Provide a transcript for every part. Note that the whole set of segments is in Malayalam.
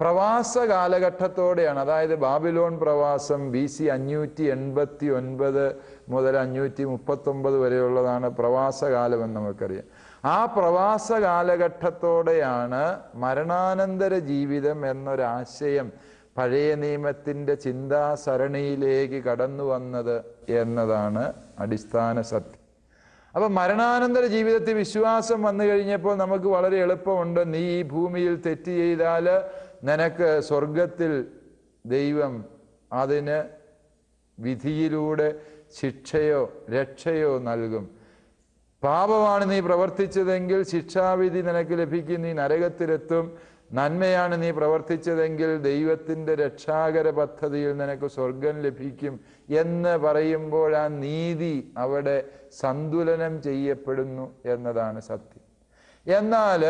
പ്രവാസ കാലഘട്ടത്തോടെയാണ് അതായത് ബാബിലോൺ പ്രവാസം ബി സി അഞ്ഞൂറ്റി എൺപത്തി ഒൻപത് മുതൽ അഞ്ഞൂറ്റി മുപ്പത്തൊമ്പത് വരെയുള്ളതാണ് പ്രവാസകാലമെന്ന് നമുക്കറിയാം. ആ പ്രവാസ കാലഘട്ടത്തോടെയാണ് മരണാനന്തര ജീവിതം എന്നൊരാശയം പഴയ നിയമത്തിന്റെ ചിന്താസരണിയിലേക്ക് കടന്നു വന്നത് എന്നതാണ് അടിസ്ഥാന സത്യം. അപ്പം മരണാനന്തര ജീവിതത്തിൽ വിശ്വാസം വന്നു കഴിഞ്ഞപ്പോൾ നമുക്ക് വളരെ എളുപ്പമുണ്ട്. നീ ഈ ഭൂമിയിൽ തെറ്റ് ചെയ്താൽ നിനക്ക് സ്വർഗത്തിൽ ദൈവം അതിന് വിധിയിലൂടെ ശിക്ഷയോ രക്ഷയോ നൽകും. പാപമാണ് നീ പ്രവർത്തിച്ചതെങ്കിൽ ശിക്ഷാവിധി നിനക്ക് ലഭിക്കും. നീ നരകത്തിലെത്തും. നന്മയാണ് നീ പ്രവർത്തിച്ചതെങ്കിൽ ദൈവത്തിന്റെ രക്ഷാകര പദ്ധതിയിൽ നിനക്ക് സ്വർഗം ലഭിക്കും എന്ന് പറയുമ്പോൾ ആ നീതി അവിടെ സന്തുലനം ചെയ്യപ്പെടുന്നു എന്നതാണ് സത്യം. എന്നാൽ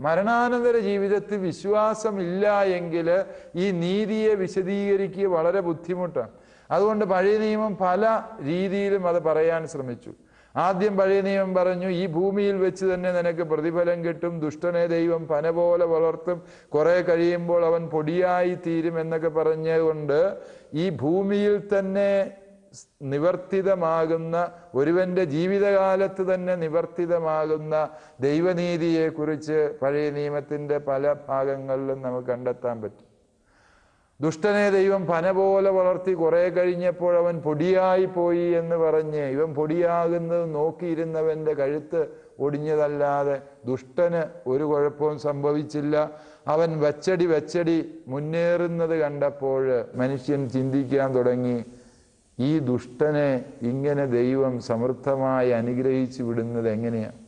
മരണാനന്തര ജീവിതത്തിൽ വിശ്വാസമില്ല എങ്കിൽ ഈ നീതിയെ വിശദീകരിക്കുക വളരെ ബുദ്ധിമുട്ടാണ്. അതുകൊണ്ട് പഴയ നിയമം പല രീതിയിലും അത് പറയാൻ ശ്രമിച്ചു. ആദ്യം പഴയ നിയമം പറഞ്ഞു ഈ ഭൂമിയിൽ വെച്ച് തന്നെ നിനക്ക് പ്രതിഫലം കിട്ടും ദുഷ്ടനെ ദൈവം പന പോലെ വളർത്തും കുറെ കഴിയുമ്പോൾ അവൻ പൊടിയായി തീരും എന്നൊക്കെ പറഞ്ഞുകൊണ്ട് ഈ ഭൂമിയിൽ തന്നെ നിവർത്തിതമാകുന്ന ഒരുവന്റെ ജീവിതകാലത്ത് തന്നെ നിവർത്തിതമാകുന്ന ദൈവനീതിയെക്കുറിച്ച് പഴയ നിയമത്തിന്റെ പല ഭാഗങ്ങളിലും നമുക്ക് കണ്ടെത്താൻ പറ്റും. ദുഷ്ടനെ ദൈവം പന പോലെ വളർത്തി കുറേ കഴിഞ്ഞപ്പോൾ അവൻ പൊടിയായി പോയി എന്ന് പറഞ്ഞ് ഇവൻ പൊടിയാകുന്നത് നോക്കിയിരുന്നവന്റെ കഴുത്ത് ഒടിഞ്ഞതല്ലാതെ ദുഷ്ടന് ഒരു കുഴപ്പവും സംഭവിച്ചില്ല. അവൻ വച്ചടി വച്ചടി മുന്നേറുന്നത് കണ്ടപ്പോൾ മനുഷ്യൻ ചിന്തിക്കാൻ തുടങ്ങി. ഈ ദുഷ്ടനെ ഇങ്ങനെ ദൈവം സമൃദ്ധമായി അനുഗ്രഹിച്ചു വിടുന്നത് എങ്ങനെയാണ്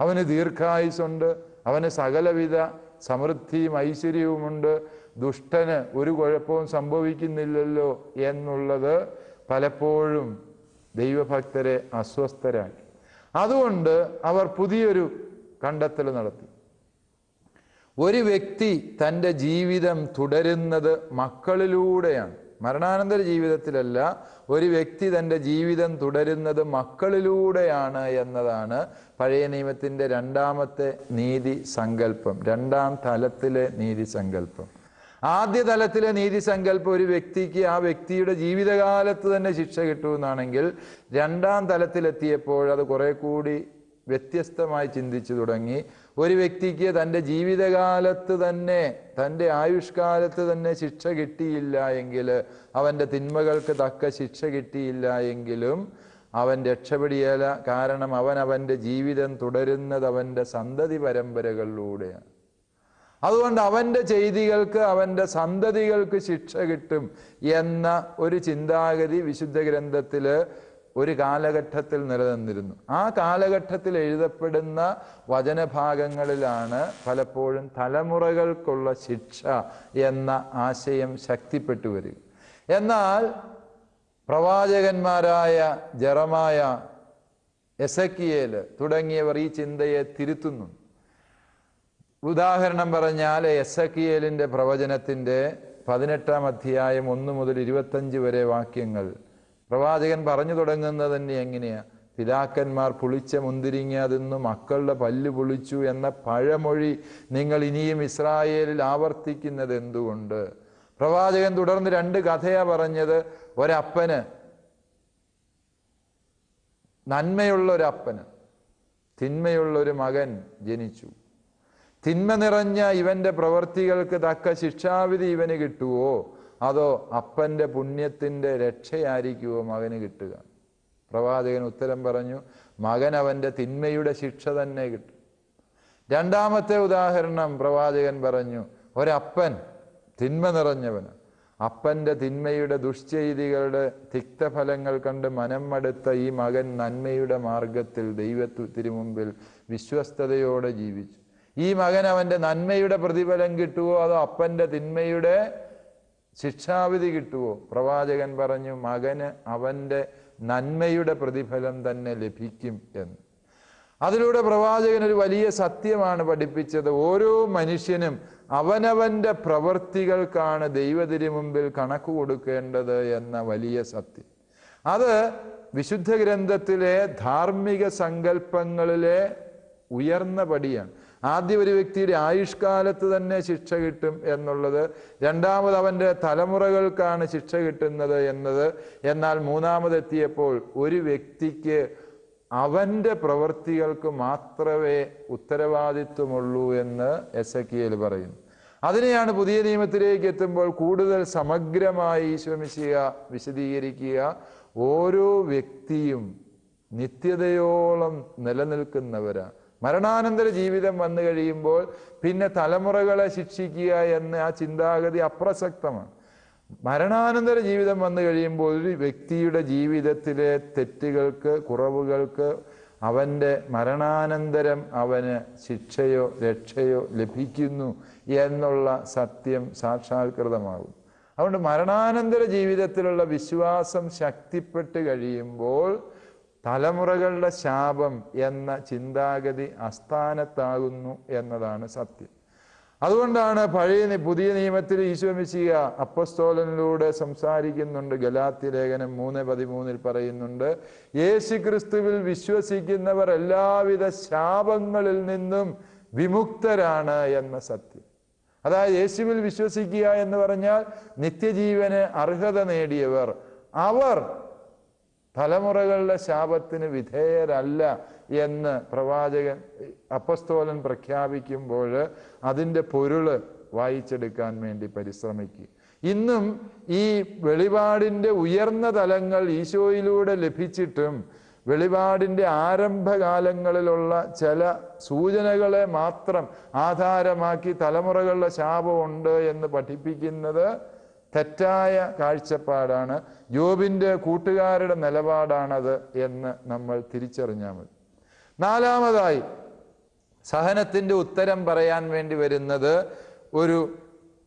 അവന് ദീർഘായുസുണ്ട് അവന് സകലവിധ സമൃദ്ധിയും ഐശ്വര്യവുമുണ്ട്. ദുഷ്ടന് ഒരു കുഴപ്പവും സംഭവിക്കുന്നില്ലല്ലോ എന്നുള്ളത് പലപ്പോഴും ദൈവഭക്തരെ അസ്വസ്ഥരാക്കി. അതുകൊണ്ട് അവർ പുതിയൊരു കണ്ടെത്തൽ നടത്തി. ഒരു വ്യക്തി തന്റെ ജീവിതം തുടരുന്നത് മക്കളിലൂടെയാണ്. മരണാനന്തര ജീവിതത്തിലല്ല ഒരു വ്യക്തി തന്റെ ജീവിതം തുടരുന്നത് മക്കളിലൂടെയാണ് എന്നതാണ് പഴയ നിയമത്തിന്റെ രണ്ടാമത്തെ നീതി സങ്കല്പം രണ്ടാം തലത്തിലെ നീതി സങ്കല്പം. ആദ്യ തലത്തിലെ നീതി സങ്കല്പം ഒരു വ്യക്തിക്ക് ആ വ്യക്തിയുടെ ജീവിതകാലത്ത് തന്നെ ശിക്ഷ കിട്ടുമെന്നാണെങ്കിൽ രണ്ടാം തലത്തിലെത്തിയപ്പോൾ അത് കുറെ കൂടി വ്യത്യസ്തമായി ചിന്തിച്ചു തുടങ്ങി. ഒരു വ്യക്തിക്ക് തന്റെ ജീവിതകാലത്ത് തന്നെ തന്റെ ആയുഷ്കാലത്ത് തന്നെ ശിക്ഷ കിട്ടിയില്ല എങ്കിൽ അവന്റെ തിന്മകൾക്ക് തക്ക ശിക്ഷ കിട്ടിയില്ല എങ്കിലും അവൻ രക്ഷപ്പെടിയല കാരണം അവൻ അവന്റെ ജീവിതം തുടരുന്നത് അവന്റെ സന്തതി പരമ്പരകളിലൂടെയാണ്. അതുകൊണ്ട് അവന്റെ ചെയ്തികൾക്ക് അവന്റെ സന്തതികൾക്ക് ശിക്ഷ കിട്ടും എന്ന ഒരു ചിന്താഗതി വിശുദ്ധ ഗ്രന്ഥത്തിൽ ഒരു കാലഘട്ടത്തിൽ നിലനിന്നിരുന്നു. ആ കാലഘട്ടത്തിൽ എഴുതപ്പെടുന്ന വചനഭാഗങ്ങളിലാണ് പലപ്പോഴും തലമുറകൾക്കുള്ള ശിക്ഷ എന്ന ആശയം ശക്തിപ്പെട്ടു വരിക. എന്നാൽ പ്രവാചകന്മാരായ ജറമായ എസക്കിയേൽ തുടങ്ങിയവർ ഈ ചിന്തയെ തിരുത്തുന്നു. ഉദാഹരണം പറഞ്ഞാൽ എസക്കിയേലിന്റെ പ്രവചനത്തിന്റെ പതിനെട്ടാം അധ്യായം ഒന്ന് മുതൽ ഇരുപത്തഞ്ച് വരെ വാക്യങ്ങൾ പ്രവാചകൻ പറഞ്ഞു തുടങ്ങുന്നത് തന്നെ എങ്ങനെയാ? പിതാക്കന്മാർ പുളിച്ച മുന്തിരിങ്ങ തിന്നു മക്കളുടെ പല്ല് പൊളിച്ചു എന്ന പഴമൊഴി നിങ്ങൾ ഇനിയും ഇസ്രായേലിൽ ആവർത്തിക്കുന്നത് എന്തുകൊണ്ട്? പ്രവാചകൻ തുടർന്ന് രണ്ട് കഥയാ പറഞ്ഞത്. ഒരപ്പന്. നന്മയുള്ള ഒരപ്പന് തിന്മയുള്ള ഒരു മകൻ ജനിച്ചു. തിന്മ നിറഞ്ഞ ഇവന്റെ പ്രവൃത്തികൾക്ക് തക്ക ശിക്ഷാവിധി ഇവന് കിട്ടുവോ? അതോ അപ്പന്റെ പുണ്യത്തിന്റെ രക്ഷയായിരിക്കുമോ മകന് കിട്ടുക? പ്രവാചകൻ ഉത്തരം പറഞ്ഞു മകൻ അവന്റെ തിന്മയുടെ ശിക്ഷ തന്നെ കിട്ടും. രണ്ടാമത്തെ ഉദാഹരണം പ്രവാചകൻ പറഞ്ഞു ഒരപ്പൻ തിന്മ നിറഞ്ഞവന്. അപ്പന്റെ തിന്മയുടെ ദുഷ്ചെയ്തികളുടെ തിക്തഫലങ്ങൾ കണ്ട് മനം മടുത്ത ഈ മകൻ നന്മയുടെ മാർഗത്തിൽ ദൈവത്തിനു മുമ്പിൽ വിശ്വസ്തയോടെ ജീവിച്ചു. ഈ മകൻ അവന്റെ നന്മയുടെ പ്രതിഫലം കിട്ടുമോ അതോ അപ്പന്റെ തിന്മയുടെ ശിക്ഷാവിധി കിട്ടുവോ? പ്രവാചകൻ പറഞ്ഞു മകന് അവന്റെ നന്മയുടെ പ്രതിഫലം തന്നെ ലഭിക്കും എന്ന്. അതിലൂടെ പ്രവാചകൻ ഒരു വലിയ സത്യമാണ് പഠിപ്പിച്ചത്. ഓരോ മനുഷ്യനും അവനവന്റെ പ്രവൃത്തികൾക്കാണ് ദൈവത്തിനു മുമ്പിൽ കണക്ക് കൊടുക്കേണ്ടത് എന്ന വലിയ സത്യം. അത് വിശുദ്ധ ഗ്രന്ഥത്തിലെ ധാർമ്മിക സങ്കല്പങ്ങളിലെ ഉയർന്ന പടിയാണ്. ആദ്യം ഒരു വ്യക്തിയുടെ ആയുഷ്കാലത്ത് തന്നെ ശിക്ഷ കിട്ടും എന്നുള്ളത് രണ്ടാമത് അവന്റെ തലമുറകൾക്കാണ് ശിക്ഷ കിട്ടുന്നത് എന്നത്. എന്നാൽ മൂന്നാമതെത്തിയപ്പോൾ ഒരു വ്യക്തിക്ക് അവന്റെ പ്രവൃത്തികൾക്ക് മാത്രമേ ഉത്തരവാദിത്വമുള്ളൂ എന്ന് എസ് എ പറയുന്നു. അതിനെയാണ് പുതിയ നിയമത്തിലേക്ക് എത്തുമ്പോൾ കൂടുതൽ സമഗ്രമായി ഈശ്വമിശിക വിശദീകരിക്കുക. ഓരോ വ്യക്തിയും നിത്യതയോളം നിലനിൽക്കുന്നവരാണ്. മരണാനന്തര ജീവിതം വന്നു കഴിയുമ്പോൾ പിന്നെ തലമുറകളെ ശിക്ഷിക്കുക എന്ന ആ ചിന്താഗതി അപ്രസക്തമാണ്. മരണാനന്തര ജീവിതം വന്നു കഴിയുമ്പോൾ ഒരു വ്യക്തിയുടെ ജീവിതത്തിലെ തെറ്റുകൾക്ക് കുറവുകൾക്ക് അവന്റെ മരണാനന്തരം അവന് ശിക്ഷയോ രക്ഷയോ ലഭിക്കുന്നു എന്നുള്ള സത്യം സാക്ഷാത്കൃതമാകും. അതുകൊണ്ട് മരണാനന്തര ജീവിതത്തിലുള്ള വിശ്വാസം ശക്തിപ്പെട്ട് കഴിയുമ്പോൾ തലമുറകളുടെ ശാപം എന്ന ചിന്താഗതി അസ്ഥാനത്താകുന്നു എന്നതാണ് സത്യം. അതുകൊണ്ടാണ് പഴയ പുതിയ നിയമത്തിൽ ഈശോമിശിക അപ്പസ്തോലനിലൂടെ സംസാരിക്കുന്നുണ്ട്. ഗലാത്തി ലേഖനം മൂന്ന് പതിമൂന്നിൽ പറയുന്നുണ്ട് യേശു ക്രിസ്തുവിൽ വിശ്വസിക്കുന്നവർ എല്ലാവിധ ശാപങ്ങളിൽ നിന്നും വിമുക്തരാണ് എന്ന സത്യം. അതായത് യേശുവിൽ വിശ്വസിക്കുക എന്ന് പറഞ്ഞാൽ നിത്യജീവന് അർഹത നേടിയവർ. അവർ തലമുറകളുടെ ശാപത്തിന് വിധേയരല്ല എന്ന് പ്രവാചകൻ അപ്പസ്തോലൻ പ്രഖ്യാപിക്കുമ്പോൾ അതിന്റെ പൊരുൾ വായിച്ചെടുക്കാൻ വേണ്ടി പരിശ്രമിക്കുക. ഇന്നും ഈ വെളിപാടിന്റെ ഉയർന്ന തലങ്ങൾ ഈശോയിലൂടെ ലഭിച്ചിട്ടും വെളിപാടിന്റെ ആരംഭകാലങ്ങളിലുള്ള ചില സൂചനകളെ മാത്രം ആധാരമാക്കി തലമുറകളുടെ ശാപമുണ്ട് എന്ന് പഠിപ്പിക്കുന്നത് തെറ്റായ കാഴ്ചപ്പാടാണ്. ജോബിന്റെ കൂട്ടുകാരുടെ നിലപാടാണത് എന്ന് നമ്മൾ തിരിച്ചറിഞ്ഞാൽ മതി. നാലാമതായി സഹനത്തിന്റെ ഉത്തരം പറയാൻ വേണ്ടി വരുന്നത് ഒരു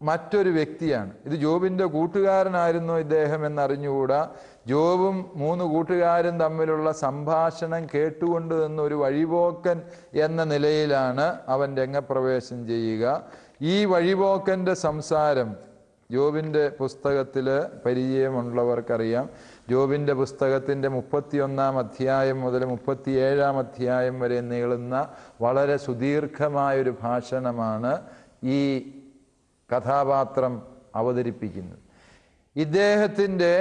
മറ്റൊരു വ്യക്തിയാണ്. ഇത് ജോബിന്റെ കൂട്ടുകാരനായിരുന്നു ഇദ്ദേഹം എന്നറിഞ്ഞുകൂടാ. ജോബും മൂന്ന് കൂട്ടുകാരും തമ്മിലുള്ള സംഭാഷണം കേട്ടുകൊണ്ട് നിന്ന് ഒരു വഴിപോക്കൻ എന്ന നിലയിലാണ് അവൻ രംഗപ്രവേശം ചെയ്യുക. ഈ വഴിപോക്കന്റെ സംസാരം ജോബിന്റെ പുസ്തകത്തിൽ പരിചയമുള്ളവർക്കറിയാം. ജോബിന്റെ പുസ്തകത്തിന്റെ മുപ്പത്തിയൊന്നാം അധ്യായം മുതൽ മുപ്പത്തിയേഴാം അധ്യായം വരെ നീളുന്ന വളരെ സുദീർഘമായൊരു ഭാഷണമാണ് ഈ കഥാപാത്രം അവതരിപ്പിക്കുന്നത്. ഇദ്ദേഹത്തിന്റെ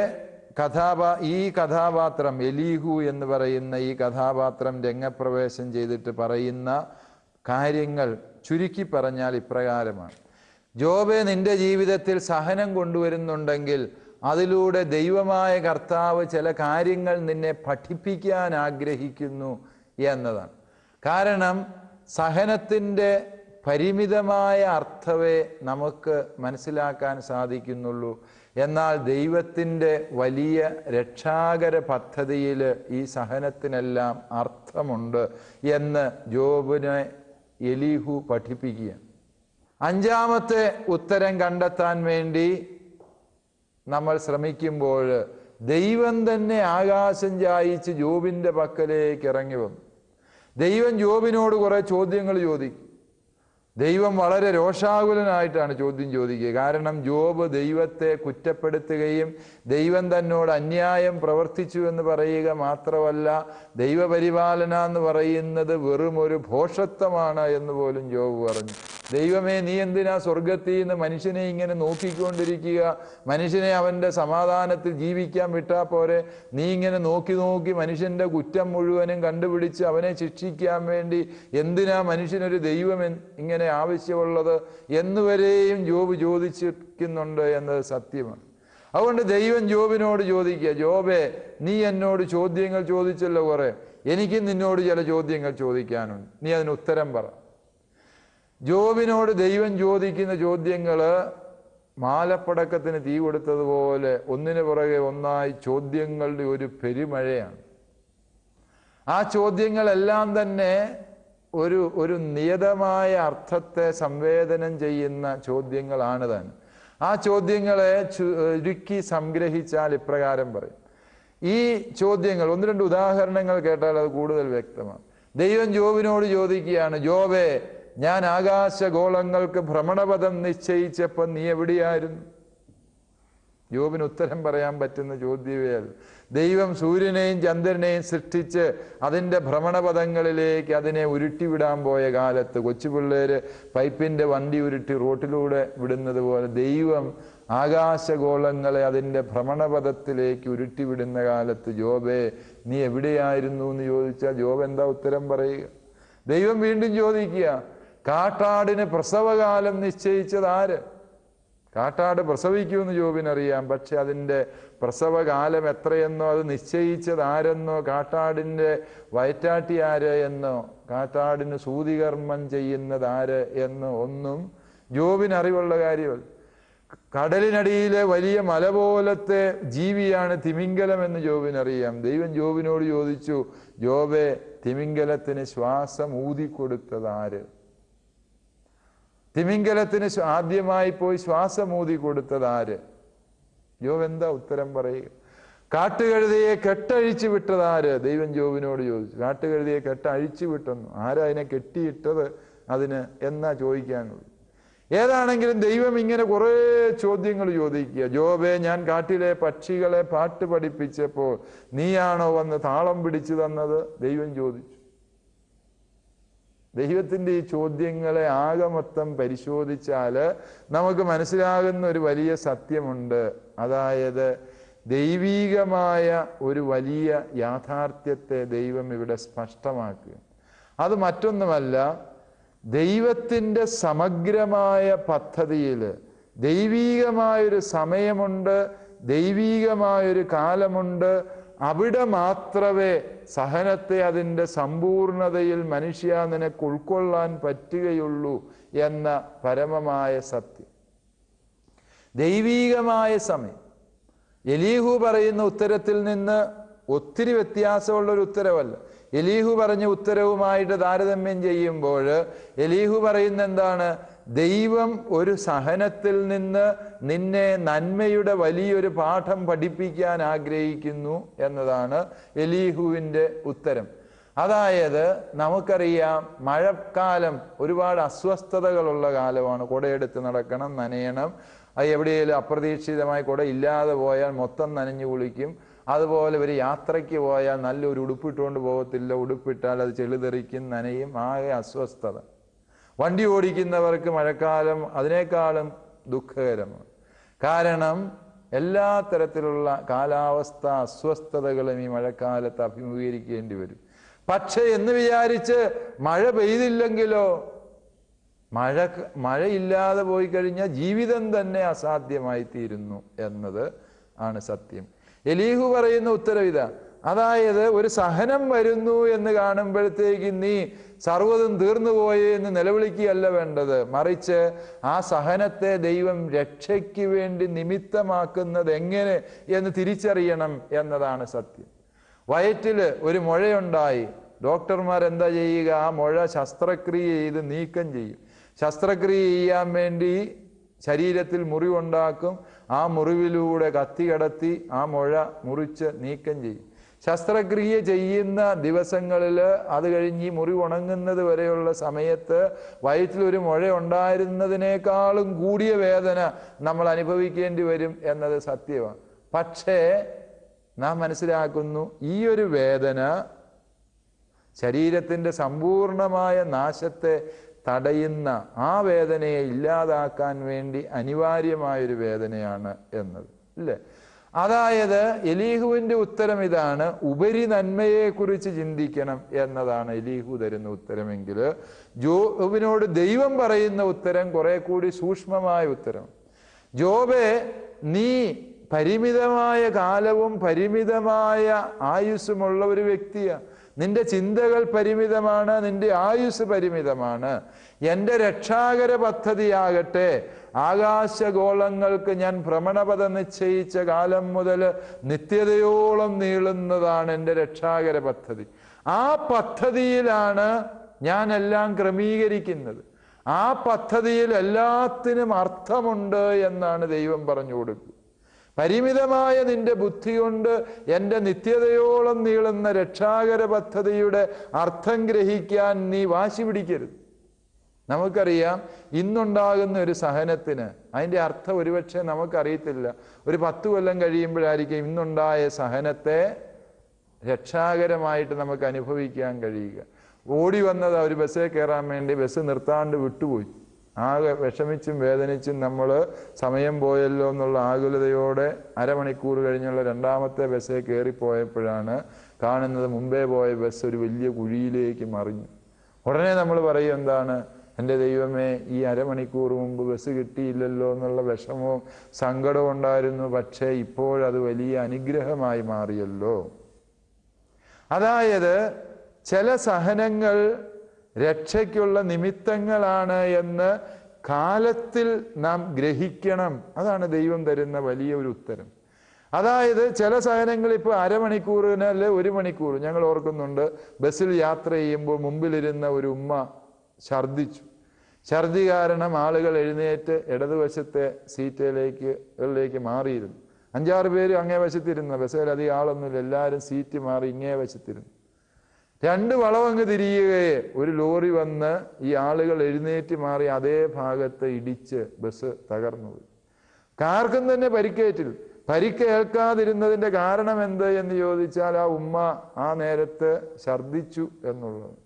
കഥാപാ ഈ കഥാപാത്രം എലീഹു എന്ന് പറയുന്ന ഈ കഥാപാത്രം രംഗപ്രവേശം ചെയ്തിട്ട് പറയുന്ന കാര്യങ്ങൾ ചുരുക്കി പറഞ്ഞാൽ ഇപ്രകാരമാണ്. ജോബെ നിന്റെ ജീവിതത്തിൽ സഹനം കൊണ്ടുവരുന്നുണ്ടെങ്കിൽ അതിലൂടെ ദൈവമായ കർത്താവ് ചില കാര്യങ്ങൾ നിന്നെ പഠിപ്പിക്കാൻ ആഗ്രഹിക്കുന്നു എന്നതാണ്. കാരണം സഹനത്തിന്റെ പരിമിതമായ അർത്ഥമേ നമുക്ക് മനസ്സിലാക്കാൻ സാധിക്കുന്നുള്ളൂ. എന്നാൽ ദൈവത്തിന്റെ വലിയ രക്ഷാകര പദ്ധതിയിൽ ഈ സഹനത്തിനെല്ലാം അർത്ഥമുണ്ട് എന്ന് ജോബിനെ എലീഹു പഠിപ്പിക്കുക അഞ്ചാമത്തെ ഉത്തരം കണ്ടെത്താൻ വേണ്ടി നമ്മൾ ശ്രമിക്കുമ്പോൾ ദൈവം തന്നെ ആകാശം ചായിച്ച് ജോബിന്റെ പക്കലേക്ക് ഇറങ്ങി വന്നു. ദൈവം ജോബിനോട് കുറേ ചോദ്യങ്ങൾ ചോദിക്കും. ദൈവം വളരെ രോഷാകുലനായിട്ടാണ് ചോദ്യം ചോദിക്കുക. കാരണം ജോബ് ദൈവത്തെ കുറ്റപ്പെടുത്തുകയും ദൈവം തന്നോട് അന്യായം പ്രവർത്തിച്ചു എന്ന് പറയുക മാത്രമല്ല ദൈവപരിപാലന എന്ന് പറയുന്നത് വെറും ഒരു ഭോഷത്വമാണ് എന്ന് പോലും ജോബ് പറഞ്ഞു. ദൈവമേ നീ എന്തിനാ സ്വർഗത്തിൽ നിന്ന് മനുഷ്യനെ ഇങ്ങനെ നോക്കിക്കൊണ്ടിരിക്കുക? മനുഷ്യനെ അവന്റെ സമാധാനത്തിൽ ജീവിക്കാൻ വിട്ടാൽ പോരെ. നീ ഇങ്ങനെ നോക്കി നോക്കി മനുഷ്യന്റെ കുറ്റം മുഴുവനും കണ്ടുപിടിച്ച് അവനെ ശിക്ഷിക്കാൻ വേണ്ടി എന്തിനാ മനുഷ്യനൊരു ദൈവം ഇങ്ങനെ ആവശ്യമുള്ളത്? എന്നുവരെയും ജോബ് ചോദിച്ചിരിക്കുന്നുണ്ട് എന്നത് സത്യമാണ്. അതുകൊണ്ട് ദൈവം ജോബിനോട് ചോദിക്കുക ജോബെ നീ എന്നോട് ചോദ്യങ്ങൾ ചോദിച്ചല്ലോ കുറെ. എനിക്ക് നിന്നോട് ചില ചോദ്യങ്ങൾ ചോദിക്കാനുണ്ട്. നീ അതിന് ഉത്തരം പറ. ജോബിനോട് ദൈവം ചോദിക്കുന്ന ചോദ്യങ്ങൾ മാലപ്പടക്കത്തിന് തീ കൊടുത്തതുപോലെ ഒന്നിനു പുറകെ ഒന്നായി ചോദ്യങ്ങളുടെ ഒരു പെരുമഴയാണ്. ആ ചോദ്യങ്ങളെല്ലാം തന്നെ ഒരു ഒരു നിയതമായ അർത്ഥത്തെ സംവേദനം ചെയ്യുന്ന ചോദ്യങ്ങളാണ് താൻ. ആ ചോദ്യങ്ങളെ ചുരുക്കി സംഗ്രഹിച്ചാൽ ഇപ്രകാരം പറയും. ഈ ചോദ്യങ്ങൾ ഒന്ന് രണ്ട് ഉദാഹരണങ്ങൾ കേട്ടാൽ അത് കൂടുതൽ വ്യക്തമാണ്. ദൈവം ജോബിനോട് ചോദിക്കുകയാണ് ജോബേ ഞാൻ ആകാശഗോളങ്ങൾക്ക് ഭ്രമണപഥം നിശ്ചയിച്ചപ്പോൾ നീ എവിടെയായിരുന്നു? യോബിന് ഉത്തരം പറയാൻ പറ്റുന്ന അല്ല ദൈവം സൂര്യനെയും ചന്ദ്രനെയും സൃഷ്ടിച്ച് അതിന്റെ ഭ്രമണപഥങ്ങളിലേക്ക് അതിനെ ഉരുട്ടിവിടാൻ പോയ കാലത്ത് കൊച്ചുപിള്ളേർ പൈപ്പിന്റെ വണ്ടി ഉരുട്ടി റോട്ടിലൂടെ വിടുന്നത് പോലെ ദൈവം ആകാശഗോളങ്ങളെ അതിന്റെ ഭ്രമണപഥത്തിലേക്ക് ഉരുട്ടിവിടുന്ന കാലത്ത് ജോബെ നീ എവിടെയായിരുന്നു എന്ന് ചോദിച്ചാൽ ജോബ് എന്താ ഉത്തരം പറയുക? ദൈവം വീണ്ടും ചോദിക്കുക കാട്ടാടിന് പ്രസവകാലം നിശ്ചയിച്ചത് ആര്? കാട്ടാട് പ്രസവിക്കുമെന്ന് ജോബിനറിയാം. പക്ഷെ അതിന്റെ പ്രസവകാലം എത്രയെന്നോ അത് നിശ്ചയിച്ചത് ആരെന്നോ? കാട്ടാടിന്റെ വയറ്റാട്ടി ആര് എന്നോ? കാട്ടാടിന് സൂതികർമ്മം ചെയ്യുന്നത് ആര് എന്നോ? ഒന്നും ജോബിന് അറിവുള്ള കാര്യമല്ല. കടലിനടിയിലെ വലിയ മല പോലത്തെ ജീവിയാണ് തിമിംഗലം എന്ന് ജോബിനറിയാം. ദൈവം ജോബിനോട് ചോദിച്ചു ജോബെ തിമിംഗലത്തിന് ശ്വാസം ഊതിക്കൊടുത്തത് ആര്? തിമിംഗലത്തിന് ആദ്യമായി പോയി ശ്വാസമൂതി കൊടുത്തത് ആര്? ജോബ് എന്താ ഉത്തരം പറയുക? കാട്ടുകഴുതയെ കെട്ടഴിച്ചു വിട്ടത് ആര്? ദൈവം ജോബിനോട് ചോദിച്ചു. കാട്ടുകഴുതയെ കെട്ടഴിച്ചു വിട്ടെന്നു. ആരാ അതിനെ കെട്ടിയിട്ടത് അതിന് എന്നാ ചോദിക്കാനുള്ളൂ ഏതാണെങ്കിലും ദൈവം ഇങ്ങനെ കുറേ ചോദ്യങ്ങൾ ചോദിക്കുക. ജോബെ ഞാൻ കാട്ടിലെ പക്ഷികളെ പാട്ട് പഠിപ്പിച്ചപ്പോൾ നീയാണോ വന്ന് താളം പിടിച്ചു തന്നത്? ദൈവം ചോദിച്ചു. ദൈവത്തിന്റെ ഈ ചോദ്യങ്ങളെ ആകെ മൊത്തം പരിശോധിച്ചാൽ നമുക്ക് മനസ്സിലാകുന്ന ഒരു വലിയ സത്യമുണ്ട്. അതായത് ദൈവീകമായ ഒരു വലിയ യാഥാർത്ഥ്യത്തെ ദൈവം ഇവിടെ സ്പഷ്ടമാക്കുക. അത് മറ്റൊന്നുമല്ല ദൈവത്തിന്റെ സമഗ്രമായ പദ്ധതിയിൽ ദൈവീകമായൊരു സമയമുണ്ട് ദൈവീകമായൊരു കാലമുണ്ട് അവിടെ മാത്രമേ സഹനത്തെ അതിന്റെ സമ്പൂർണതയിൽ മനുഷ്യ നിനക്ക് ഉൾക്കൊള്ളാൻ പറ്റുകയുള്ളൂ എന്ന പരമമായ സത്യം. ദൈവീകമായ സമയം. എലീഹു പറയുന്ന ഉത്തരത്തിൽ നിന്ന് ഒത്തിരി വ്യത്യാസമുള്ള ഒരു ഉത്തരവല്ല. എലീഹു പറഞ്ഞ ഉത്തരവുമായിട്ട് താരതമ്യം ചെയ്യുമ്പോൾ എലീഹു പറയുന്ന എന്താണ്? ദൈവം ഒരു സഹനത്തിൽ നിന്ന് നിന്നെ നന്മയുടെ വലിയൊരു പാഠം പഠിപ്പിക്കാൻ ആഗ്രഹിക്കുന്നു എന്നതാണ് എലീഹുവിന്റെ ഉത്തരം. അതായത് നമുക്കറിയാം മഴക്കാലം ഒരുപാട് അസ്വസ്ഥതകളുള്ള കാലമാണ്. കുടയെടുത്ത് നടക്കണം നനയണം. അത് എവിടെയെങ്കിലും അപ്രതീക്ഷിതമായി കുട ഇല്ലാതെ പോയാൽ മൊത്തം നനഞ്ഞു കുളിക്കും. അതുപോലെ ഒരു യാത്രയ്ക്ക് പോയാൽ നല്ലൊരു ഉടുപ്പിട്ടുകൊണ്ട് പോകത്തില്ല. ഉടുപ്പിട്ടാൽ അത് ചെളിതെറിക്കും നനയും ആകെ അസ്വസ്ഥത. വണ്ടി ഓടിക്കുന്നവർക്ക് മഴക്കാലം അതിനേക്കാളും ദുഃഖകരമാണ്. കാരണം എല്ലാ തരത്തിലുള്ള കാലാവസ്ഥ അസ്വസ്ഥതകളും ഈ മഴക്കാലത്ത് അഭിമുഖീകരിക്കേണ്ടി വരും. പക്ഷെ എന്ന് വിചാരിച്ച് മഴ പെയ്തില്ലെങ്കിലോ മഴ മഴയില്ലാതെ പോയി കഴിഞ്ഞാൽ ജീവിതം തന്നെ അസാധ്യമായി തീരുന്നു എന്നത് ആണ് സത്യം. എലീഹു പറയുന്ന ഉത്തരവ് ഇതാ അതായത് ഒരു സഹനം വരുന്നു എന്ന് കാണുമ്പോഴത്തേക്ക് നീ സർവതും തീർന്നു പോയേ എന്ന് നിലവിളിക്കുകയല്ല വേണ്ടത്. മറിച്ച് ആ സഹനത്തെ ദൈവം രക്ഷയ്ക്ക് വേണ്ടി നിമിത്തമാക്കുന്നത് എങ്ങനെ എന്ന് തിരിച്ചറിയണം എന്നതാണ് സത്യം. വയറ്റിൽ ഒരു മുഴയുണ്ടായി. ഡോക്ടർമാർ എന്താ ചെയ്യുക? ആ മുഴ ശസ്ത്രക്രിയ ചെയ്ത് നീക്കം ചെയ്യും. ശസ്ത്രക്രിയ ചെയ്യാൻ വേണ്ടി ശരീരത്തിൽ മുറിവുണ്ടാക്കും. ആ മുറിവിലൂടെ കത്തി കടത്തി ആ മുഴ മുറിച്ച് നീക്കം ചെയ്യും. ശസ്ത്രക്രിയ ചെയ്യുന്ന ദിവസങ്ങളിൽ അത് കഴിഞ്ഞ് ഈ മുറിവ് ഉണങ്ങുന്നത് വരെയുള്ള സമയത്ത് വയറ്റിലൊരു മുഴ ഉണ്ടായിരുന്നതിനേക്കാളും കൂടിയ വേദന നമ്മൾ അനുഭവിക്കേണ്ടി വരും എന്നത് സത്യമാണ് പക്ഷേ നാം മനസ്സിലാക്കുന്നു ഈ ഒരു വേദന ശരീരത്തിന്റെ സമ്പൂർണമായ നാശത്തെ തടയുന്ന ആ വേദനയെ ഇല്ലാതാക്കാൻ വേണ്ടി അനിവാര്യമായൊരു വേദനയാണ് എന്നത്. ഇല്ലേ? അതായത് എലീഹുവിന്റെ ഉത്തരം ഇതാണ് ഉപരി നന്മയെക്കുറിച്ച് ചിന്തിക്കണം എന്നതാണ് എലീഹു തരുന്ന ഉത്തരമെങ്കിൽ. ജോബിനോട് ദൈവം പറയുന്ന ഉത്തരം കുറെ കൂടി സൂക്ഷ്മമായ ഉത്തരം. ജോബെ നീ പരിമിതമായ കാലവും പരിമിതമായ ആയുസ്സുമുള്ള ഒരു വ്യക്തിയാണ് നിന്റെ ചിന്തകൾ പരിമിതമാണ് നിന്റെ ആയുസ് പരിമിതമാണ്. എന്റെ രക്ഷാകര പദ്ധതിയാകട്ടെ ആകാശഗോളങ്ങൾക്ക് ഞാൻ ഭ്രമണപഥ നിശ്ചയിച്ച കാലം മുതൽ നിത്യതയോളം നീളുന്നതാണ് എന്റെ രക്ഷാകര പദ്ധതി. ആ പദ്ധതിയിലാണ് ഞാനെല്ലാം ക്രമീകരിക്കുന്നത്. ആ പദ്ധതിയിൽ എല്ലാത്തിനും അർത്ഥമുണ്ട് എന്നാണ് ദൈവം പറഞ്ഞു കൊടുക്കുക. പരിമിതമായ നിന്റെ ബുദ്ധി കൊണ്ട് എന്റെ നിത്യതയോളം നീളുന്ന രക്ഷാകര പദ്ധതിയുടെ അർത്ഥം ഗ്രഹിക്കാൻ നീ വാശി പിടിക്കരുത്. നമുക്കറിയാം ഇന്നുണ്ടാകുന്ന ഒരു സഹനത്തിന് അതിന്റെ അർത്ഥം ഒരുപക്ഷെ നമുക്കറിയത്തില്ല. ഒരു പത്ത് കൊല്ലം കഴിയുമ്പോഴായിരിക്കും ഇന്നുണ്ടായ സഹനത്തെ രക്ഷാകരമായിട്ട് നമുക്ക് അനുഭവിക്കാൻ കഴിയുക. ഓടി വന്നത് ഒരു ബസ്സിൽ കയറാൻ വേണ്ടി ബസ് നിർത്താണ്ട് വിട്ടുപോയി. ആകെ വിഷമിച്ചും വേദനിച്ചും നമ്മൾ സമയം പോയല്ലോ എന്നുള്ള ആകുലതയോടെ അരമണിക്കൂർ കഴിഞ്ഞുള്ള രണ്ടാമത്തെ ബസ്സിൽ കയറിപ്പോയപ്പോഴാണ് കാണുന്നത് മുമ്പേ പോയ ബസ് ഒരു വലിയ കുഴിയിലേക്ക് മറിഞ്ഞു. ഉടനെ നമ്മൾ പറയും എന്താണ്? എന്റെ ദൈവമേ ഈ അരമണിക്കൂർ മുമ്പ് ബസ് കിട്ടിയില്ലല്ലോ എന്നുള്ള വിഷമവും സങ്കടവും ഉണ്ടായിരുന്നു. പക്ഷേ ഇപ്പോഴത് വലിയ അനുഗ്രഹമായി മാറിയല്ലോ. അതായത് ചില സഹനങ്ങൾ രക്ഷയ്ക്കുള്ള നിമിത്തങ്ങളാണ് എന്ന് കാലത്തിൽ നാം ഗ്രഹിക്കണം. അതാണ് ദൈവം തരുന്ന വലിയ ഒരു ഉത്തരം. അതായത് ചില സഹനങ്ങൾ ഇപ്പോൾ അരമണിക്കൂറിന് അല്ലെ ഒരു മണിക്കൂർ. ഞങ്ങൾ ഓർക്കുന്നുണ്ട് ബസ്സിൽ യാത്ര ചെയ്യുമ്പോൾ മുമ്പിലിരുന്ന ഒരു ഉമ്മ ഛർദ്ദിച്ചു. ഛർദി കാരണം ആളുകൾ എഴുന്നേറ്റ് ഇടതുവശത്തെ സീറ്റിലേക്ക് ളിലേക്ക് മാറിയിരുന്നു. അഞ്ചാറ് പേര് അങ്ങേ വശത്തിരുന്ന. ബസ്സിൽ അധികം ആളൊന്നുമില്ല. എല്ലാവരും സീറ്റ് മാറി ഇങ്ങേ വശത്തിരുന്നു. രണ്ട് വളവങ്ങ് തിരിയുകയെ. ഒരു ലോറി വന്ന് ഈ ആളുകൾ എഴുന്നേറ്റ് മാറി അതേ ഭാഗത്ത് ഇടിച്ച് ബസ് തകർന്നു കാർക്കും തന്നെ പരിക്കേറ്റിൽ. പരിക്കേൽക്കാതിരുന്നതിന്റെ കാരണം എന്ത് എന്ന് ചോദിച്ചാൽ ആ ഉമ്മ ആ നേരത്ത് ഛർദിച്ചു എന്നുള്ളത്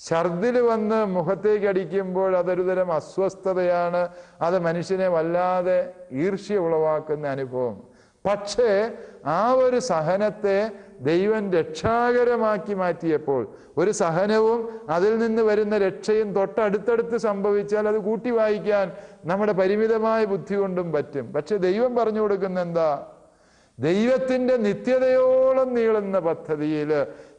ഛർദിൽ വന്ന് മുഖത്തേക്ക് അടിക്കുമ്പോൾ അതൊരു തരം അസ്വസ്ഥതയാണ്. അത് മനുഷ്യനെ വല്ലാതെ ഈർഷ്യ ഉളവാക്കുന്ന അനുഭവം. പക്ഷേ ആ ഒരു സഹനത്തെ ദൈവം രക്ഷാകരമാക്കി മാറ്റിയപ്പോൾ ഒരു സഹനവും അതിൽ നിന്ന് വരുന്ന രക്ഷയും തൊട്ടടുത്തടുത്ത് സംഭവിച്ചാൽ അത് കൂട്ടി വായിക്കാൻ നമ്മുടെ പരിമിതമായ ബുദ്ധി കൊണ്ടും പറ്റും. പക്ഷെ ദൈവം പറഞ്ഞു കൊടുക്കുന്ന എന്താ ദൈവത്തിന്റെ നിത്യതയോളം നീളുന്ന പദ്ധതിയിൽ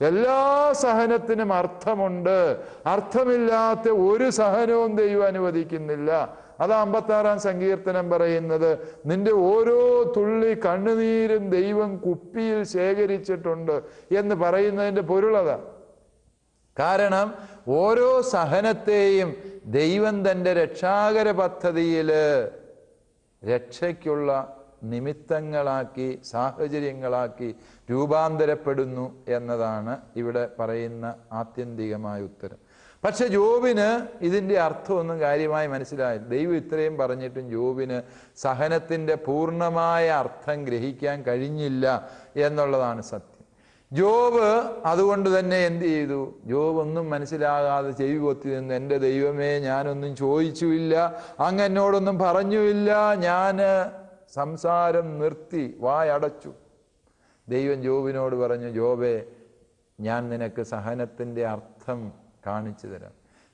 എല്ലാ സഹനത്തിനും അർത്ഥമുണ്ട്. അർത്ഥമില്ലാത്ത ഒരു സഹനവും ദൈവം അനുവദിക്കുന്നില്ല. അത് അമ്പത്താറാം സങ്കീർത്തനം പറയുന്നത് നിന്റെ ഓരോ തുള്ളി കണ്ണുനീരും ദൈവം കുപ്പിയിൽ ശേഖരിച്ചിട്ടുണ്ട് എന്ന് പറയുന്നതിന്റെ പൊരുളത കാരണം ഓരോ സഹനത്തെയും ദൈവം തന്റെ രക്ഷാകര പദ്ധതിയിൽ രക്ഷയ്ക്കുള്ള നിമിത്തങ്ങളാക്കി സാഹചര്യങ്ങളാക്കി രൂപാന്തരപ്പെടുന്നു എന്നതാണ് ഇവിടെ പറയുന്ന ആത്യന്തികമായ ഉത്തരം. പക്ഷെ ജോബിന് ഇതിന്റെ അർത്ഥമൊന്നും കാര്യമായി മനസ്സിലായില്ല. ദൈവം ഇത്രയും പറഞ്ഞിട്ടും ജോബിന് സഹനത്തിന്റെ പൂർണമായ അർത്ഥം ഗ്രഹിക്കാൻ കഴിഞ്ഞില്ല എന്നുള്ളതാണ് സത്യം. ജോബ് അതുകൊണ്ട് തന്നെ എന്ത് ചെയ്തു? ജോബ് ഒന്നും മനസ്സിലാകാതെ ചെവി കൊത്തി നിന്ന് എന്റെ ദൈവമേ ഞാനൊന്നും ചോദിച്ചുമില്ല അങ്ങ് എന്നോടൊന്നും പറഞ്ഞുമില്ല ഞാൻ സംസാരം നിർത്തി വായടച്ചു. ദൈവം ജോബിനോട് പറഞ്ഞു ജോബേ ഞാൻ നിനക്ക് സഹനത്തിന്റെ അർത്ഥം കാണിച്ചു തരാം.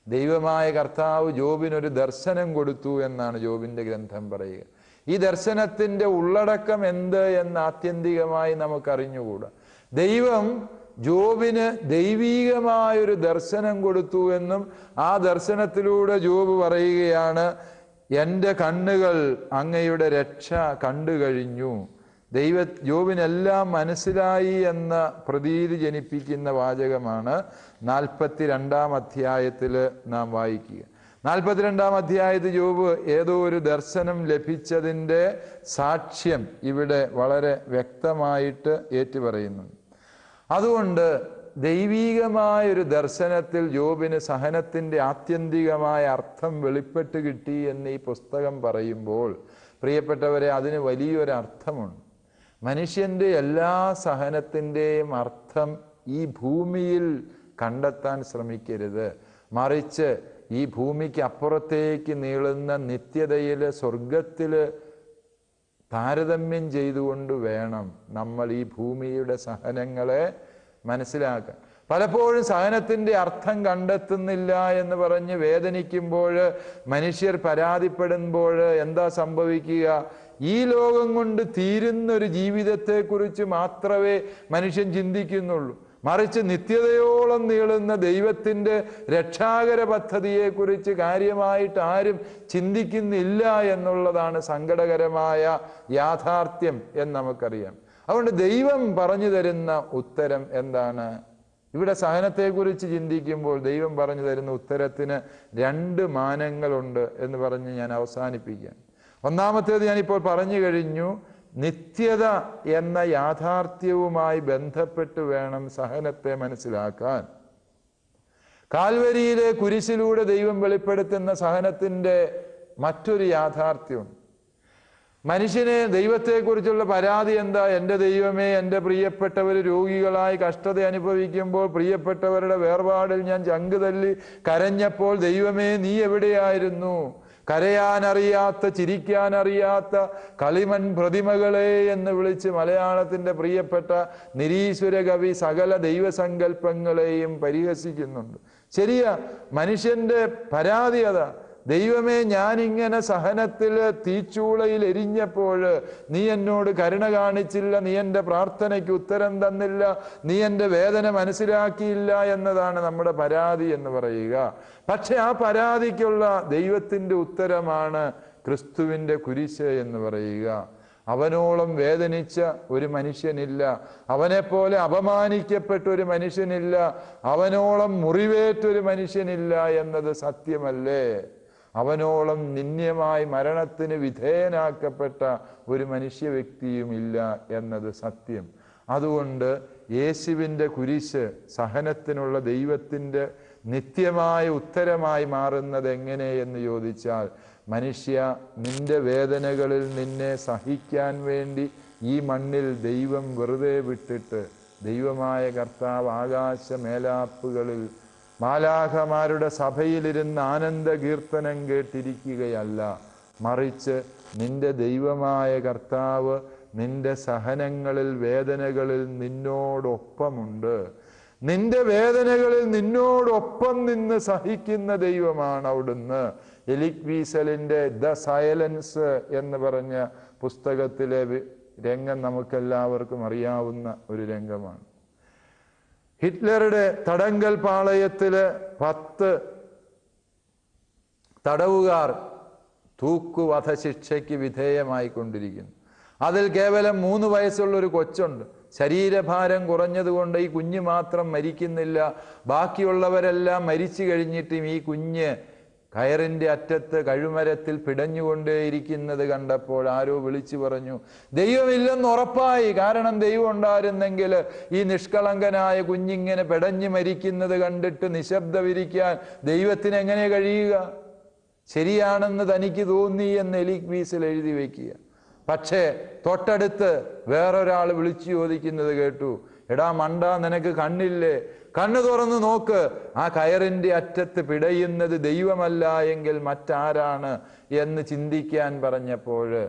ദൈവമായ കർത്താവ് ജോബിനൊരു ദർശനം കൊടുത്തു എന്നാണ് ജോബിന്റെ ഗ്രന്ഥം പറയുക. ഈ ദർശനത്തിന്റെ ഉള്ളടക്കം എന്ത് എന്ന് ആത്യന്തികമായി നമുക്കറിഞ്ഞുകൂടാ. ദൈവം ജോബിന് ദൈവീകമായൊരു ദർശനം കൊടുത്തു എന്നും ആ ദർശനത്തിലൂടെ ജോബ് പറയുകയാണ് എന്റെ കണ്ണുകൾ അങ്ങയുടെ രക്ഷ കണ്ടു കഴിഞ്ഞു. ദൈവ ജോബിനെല്ലാം മനസ്സിലായി എന്ന പ്രതീതി ജനിപ്പിക്കുന്ന വാചകമാണ് നാൽപ്പത്തി രണ്ടാം അധ്യായത്തിൽ നാം വായിക്കുക. നാൽപ്പത്തിരണ്ടാം അധ്യായത്തിൽ ജോബ് ഏതോ ഒരു ദർശനം ലഭിച്ചതിന്റെ സാക്ഷ്യം ഇവിടെ വളരെ വ്യക്തമായിട്ട് ഏറ്റുപറയുന്നുണ്ട് അതുകൊണ്ട് ദൈവീകമായൊരു ദർശനത്തിൽ ജോബിന് സഹനത്തിന്റെ ആത്യന്തികമായ അർത്ഥം വെളിപ്പെട്ട് കിട്ടി എന്ന് ഈ പുസ്തകം പറയുമ്പോൾ പ്രിയപ്പെട്ടവരെ അതിന് വലിയൊരു അർത്ഥമുണ്ട്. മനുഷ്യന്റെ എല്ലാ സഹനത്തിന്റെയും അർത്ഥം ഈ ഭൂമിയിൽ കണ്ടെത്താൻ ശ്രമിക്കരുത്. മറിച്ച് ഈ ഭൂമിക്ക് അപ്പുറത്തേക്ക് നീളുന്ന നിത്യതയിൽ സ്വർഗത്തിൽ താരതമ്യം ചെയ്തുകൊണ്ട് വേണം നമ്മൾ ഈ ഭൂമിയുടെ സഹനങ്ങളെ മനസ്സിലാക്കാൻ. പലപ്പോഴും സഹനത്തിന്റെ അർത്ഥം കണ്ടെത്തുന്നില്ല എന്ന് പറഞ്ഞ് വേദനിക്കുമ്പോൾ മനുഷ്യർ പരാതിപ്പെടുമ്പോൾ എന്താ സംഭവിക്കുക? ഈ ലോകം കൊണ്ട് തീരുന്നൊരു ജീവിതത്തെക്കുറിച്ച് മാത്രമേ മനുഷ്യൻ ചിന്തിക്കുന്നുള്ളൂ. മറിച്ച് നിത്യതയോളം നീളുന്ന ദൈവത്തിന്റെ രക്ഷാകര പദ്ധതിയെക്കുറിച്ച് കാര്യമായിട്ട് ആരും ചിന്തിക്കുന്നില്ല എന്നുള്ളതാണ് സങ്കടകരമായ യാഥാർത്ഥ്യം എന്ന് നമുക്കറിയാം. അതുകൊണ്ട് ദൈവം പറഞ്ഞു തരുന്ന ഉത്തരം എന്താണ്? ഇവിടെ സഹനത്തെക്കുറിച്ച് ചിന്തിക്കുമ്പോൾ ദൈവം പറഞ്ഞു തരുന്ന ഉത്തരത്തിന് രണ്ട് മാനങ്ങളുണ്ട് എന്ന് പറഞ്ഞ് ഞാൻ അവസാനിപ്പിക്കാം. ഒന്നാമത്തേത് ഞാനിപ്പോൾ പറഞ്ഞു കഴിഞ്ഞു നിത്യത എന്ന യാഥാർത്ഥ്യവുമായി ബന്ധപ്പെട്ട് വേണം സഹനത്തെ മനസ്സിലാക്കാൻ. കാൽവരിയിലെ കുരിശിലൂടെ ദൈവം വെളിപ്പെടുത്തുന്ന സഹനത്തിന്റെ മറ്റൊരു യാഥാർത്ഥ്യമുണ്ട് മനുഷ്യന് ദൈവത്തെക്കുറിച്ചുള്ള പരാതി എന്താ? എന്റെ ദൈവമേ എന്റെ പ്രിയപ്പെട്ടവർ രോഗികളായി കഷ്ടത അനുഭവിക്കുമ്പോൾ പ്രിയപ്പെട്ടവരുടെ വേർപാടിൽ ഞാൻ ചങ്ക് തല്ലി കരഞ്ഞപ്പോൾ ദൈവമേ നീ എവിടെയായിരുന്നു? കരയാനറിയാത്ത ചിരിക്കാനറിയാത്ത കളിമൺ പ്രതിമകളെ എന്ന് വിളിച്ച് മലയാളത്തിന്റെ പ്രിയപ്പെട്ട നിരീശ്വര കവി സകല ദൈവസങ്കല്പങ്ങളെയും പരിഹസിക്കുന്നുണ്ട്. ശരിയാ മനുഷ്യന്റെ പരാതി അതാ. ദൈവമേ ഞാനിങ്ങനെ സഹനത്തിൽ തീച്ചൂളയിൽ എരിഞ്ഞപ്പോൾ നീ എന്നോട് കരുണ കാണിച്ചില്ല നീ എന്റെ പ്രാർത്ഥനയ്ക്ക് ഉത്തരം തന്നില്ല നീ എന്റെ വേദന മനസ്സിലാക്കിയില്ല എന്നതാണ് നമ്മുടെ പരാതി എന്ന് പറയുക. പക്ഷെ ആ പരാതിക്കുള്ള ദൈവത്തിന്റെ ഉത്തരമാണ് ക്രിസ്തുവിന്റെ കുരിശ് എന്ന് പറയുക. അവനോളം വേദനിച്ച ഒരു മനുഷ്യനില്ല. അവനെപ്പോലെ അപമാനിക്കപ്പെട്ട ഒരു മനുഷ്യനില്ല. അവനോളം മുറിവേറ്റൊരു മനുഷ്യനില്ല എന്നത് സത്യമല്ലേ? അവനോളം നിന്ദ്യമായി മരണത്തിന് വിധേയനാക്കപ്പെട്ട ഒരു മനുഷ്യ വ്യക്തിയും ഇല്ല എന്നത് സത്യം. അതുകൊണ്ട് യേശുവിന്റെ കുരിശ് സഹനത്തിനുള്ള ദൈവത്തിന്റെ നിത്യമായ ഉത്തരമായി മാറുന്നത് എങ്ങനെ എന്ന് ചോദിച്ചാൽ മനുഷ്യ നിന്റെ വേദനകളിൽ നിന്നെ സഹിക്കാൻ വേണ്ടി ഈ മണ്ണിൽ ദൈവം വെറുതെ വിട്ടിട്ട് ദൈവമായ കർത്താവ് ആകാശ മേലാപ്പുകളിൽ മാലാഖമാരുടെ സഭയിലിരുന്ന് ആനന്ദ കീർത്തനം കേട്ടിരിക്കുകയല്ല. മറിച്ച് നിന്റെ ദൈവമായ കർത്താവ് നിന്റെ സഹനങ്ങളിൽ വേദനകളിൽ നിന്നോടൊപ്പമുണ്ട്. നിന്റെ വേദനകളിൽ നിന്നോടൊപ്പം നിന്ന് സഹിക്കുന്ന ദൈവമാണ് അവിടുന്ന്. എലിക് വീസലിന്റെ ദ സയലൻസ് എന്ന് പറഞ്ഞ പുസ്തകത്തിലെ രംഗം നമുക്കെല്ലാവർക്കും അറിയാവുന്ന ഒരു രംഗമാണ്. ഹിറ്റ്ലറുടെ തടങ്കൽ പാളയത്തിൽ പത്ത് തടവുകാർ തൂക്കുവധശിക്ഷയ്ക്ക് വിധേയമായിക്കൊണ്ടിരിക്കുന്നു. അതിൽ കേവലം മൂന്ന് വയസ്സുള്ള ഒരു കൊച്ചുണ്ട്. ശരീരഭാരം കുറഞ്ഞതുകൊണ്ട് ഈ കുഞ്ഞ് മാത്രം മരിക്കുന്നില്ല. ബാക്കിയുള്ളവരെല്ലാം മരിച്ചു കഴിഞ്ഞിട്ടും ഈ കുഞ്ഞ് കയറിന്റെ അറ്റത്ത് കഴുമരത്തിൽ പിടഞ്ഞുകൊണ്ടേയിരിക്കുന്നത് കണ്ടപ്പോൾ ആരോ വിളിച്ചു പറഞ്ഞു ദൈവമില്ലെന്ന് ഉറപ്പായി. കാരണം ദൈവം ഉണ്ടായിരുന്നെങ്കിൽ ഈ നിഷ്കളങ്കനായ കുഞ്ഞിങ്ങനെ പിടഞ്ഞു മരിക്കുന്നത് കണ്ടിട്ട് നിശബ്ദവിരിക്കാൻ ദൈവത്തിന് എങ്ങനെ കഴിയുക? ശരിയാണെന്ന് തനിക്ക് തോന്നി എന്ന് എലിക് വീസിൽ എഴുതി വയ്ക്കുക പക്ഷേ തൊട്ടടുത്ത് വേറൊരാൾ വിളിച്ചു ചോദിക്കുന്നത് കേട്ടു എടാ മണ്ട നിനക്ക് കണ്ണില്ലേ? കണ്ണു തുറന്ന് നോക്ക്. ആ കയറിന്റെ അറ്റത്ത് പിടയുന്നത് ദൈവമല്ല എങ്കിൽ മറ്റാരാണ് എന്ന് ചിന്തിക്കാൻ പറഞ്ഞപ്പോൾ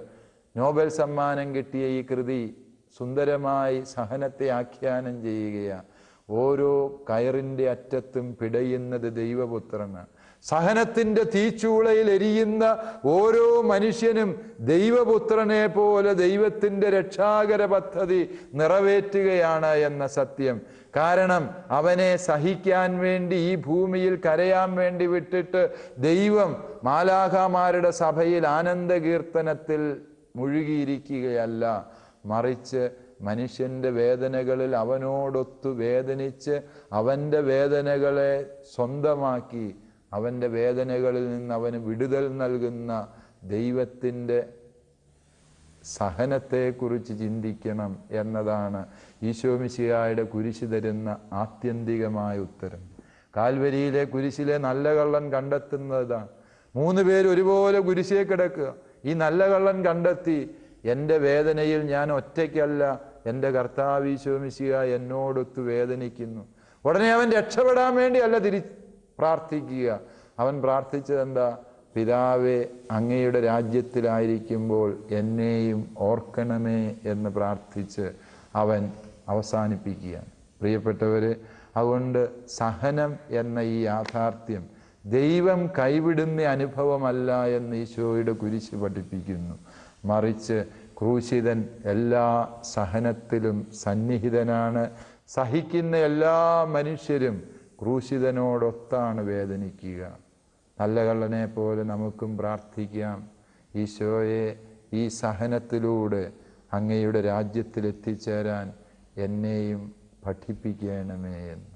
നോബൽ സമ്മാനം കിട്ടിയ ഈ കൃതി സുന്ദരമായി സഹനത്തെ ആഖ്യാനം ചെയ്യുകയാണ് ഓരോ കയറിന്റെ അറ്റത്തും പിടയുന്നത് ദൈവപുത്രനാണ്. സഹനത്തിന്റെ തീച്ചൂളയിൽ എരിയുന്ന ഓരോ മനുഷ്യനും ദൈവപുത്രനെ പോലെ ദൈവത്തിന്റെ രക്ഷാകര പദ്ധതി നിറവേറ്റുകയാണ് എന്ന സത്യം. കാരണം അവനെ സഹിക്കാൻ വേണ്ടി ഈ ഭൂമിയിൽ കരയാൻ വേണ്ടി വിട്ടിട്ട് ദൈവം മാലാഖമാരുടെ സഭയിൽ ആനന്ദ കീർത്തനത്തിൽ മുഴുകിയിരിക്കുകയല്ല. മറിച്ച് മനുഷ്യന്റെ വേദനകളിൽ അവനോടൊത്തു വേദനിച്ച് അവന്റെ വേദനകളെ സ്വന്തമാക്കി അവന്റെ വേദനകളിൽ നിന്ന് അവന് വിടുതൽ നൽകുന്ന ദൈവത്തിന്റെ സഹനത്തെക്കുറിച്ച് ചിന്തിക്കണം എന്നതാണ് ഈശോമിശിയായുടെ കുരിശ് തരുന്ന ആത്യന്തികമായ ഉത്തരം. കാൽവരിയിലെ കുരിശിലെ നല്ല കള്ളൻ കണ്ടെത്തുന്നതാണ്. മൂന്ന് പേര് ഒരുപോലെ കുരിശേ കിടക്കുക. ഈ നല്ല കള്ളൻ കണ്ടെത്തി എന്റെ വേദനയിൽ ഞാൻ ഒറ്റയ്ക്കല്ല. എന്റെ കർത്താവ് ഈശോമിശിയ എന്നോടൊത്ത് വേദനിക്കുന്നു. ഉടനെ അവൻ രക്ഷപ്പെടാൻ വേണ്ടിയല്ല തിരി പ്രാർത്ഥിക്കുക. അവൻ പ്രാർത്ഥിച്ചത് എന്താ പിതാവേ അങ്ങയുടെ രാജ്യത്തിലായിരിക്കുമ്പോൾ എന്നെയും ഓർക്കണമേ എന്ന് പ്രാർത്ഥിച്ച് അവൻ അവസാനിപ്പിക്കുകയാണ്. പ്രിയപ്പെട്ടവർ അതുകൊണ്ട് സഹനം എന്ന ഈ യാഥാർത്ഥ്യം ദൈവം കൈവിടുന്ന അനുഭവമല്ല എന്ന് ഈശോയുടെ കുരിശ് പഠിപ്പിക്കുന്നു. മറിച്ച് ക്രൂശിതൻ എല്ലാ സഹനത്തിലും സന്നിഹിതനാണ്. സഹിക്കുന്ന എല്ലാ മനുഷ്യരും ക്രൂശിതനോടൊത്താണ് വേദനിക്കുക. നല്ല കള്ളനെ പോലെ നമുക്കും പ്രാർത്ഥിക്കാം. ഈശോയെ ഈ സഹനത്തിലൂടെ അങ്ങയുടെ രാജ്യത്തിലെത്തിച്ചേരാൻ എന്നെയും പഠിപ്പിക്കണമേ എന്ന്.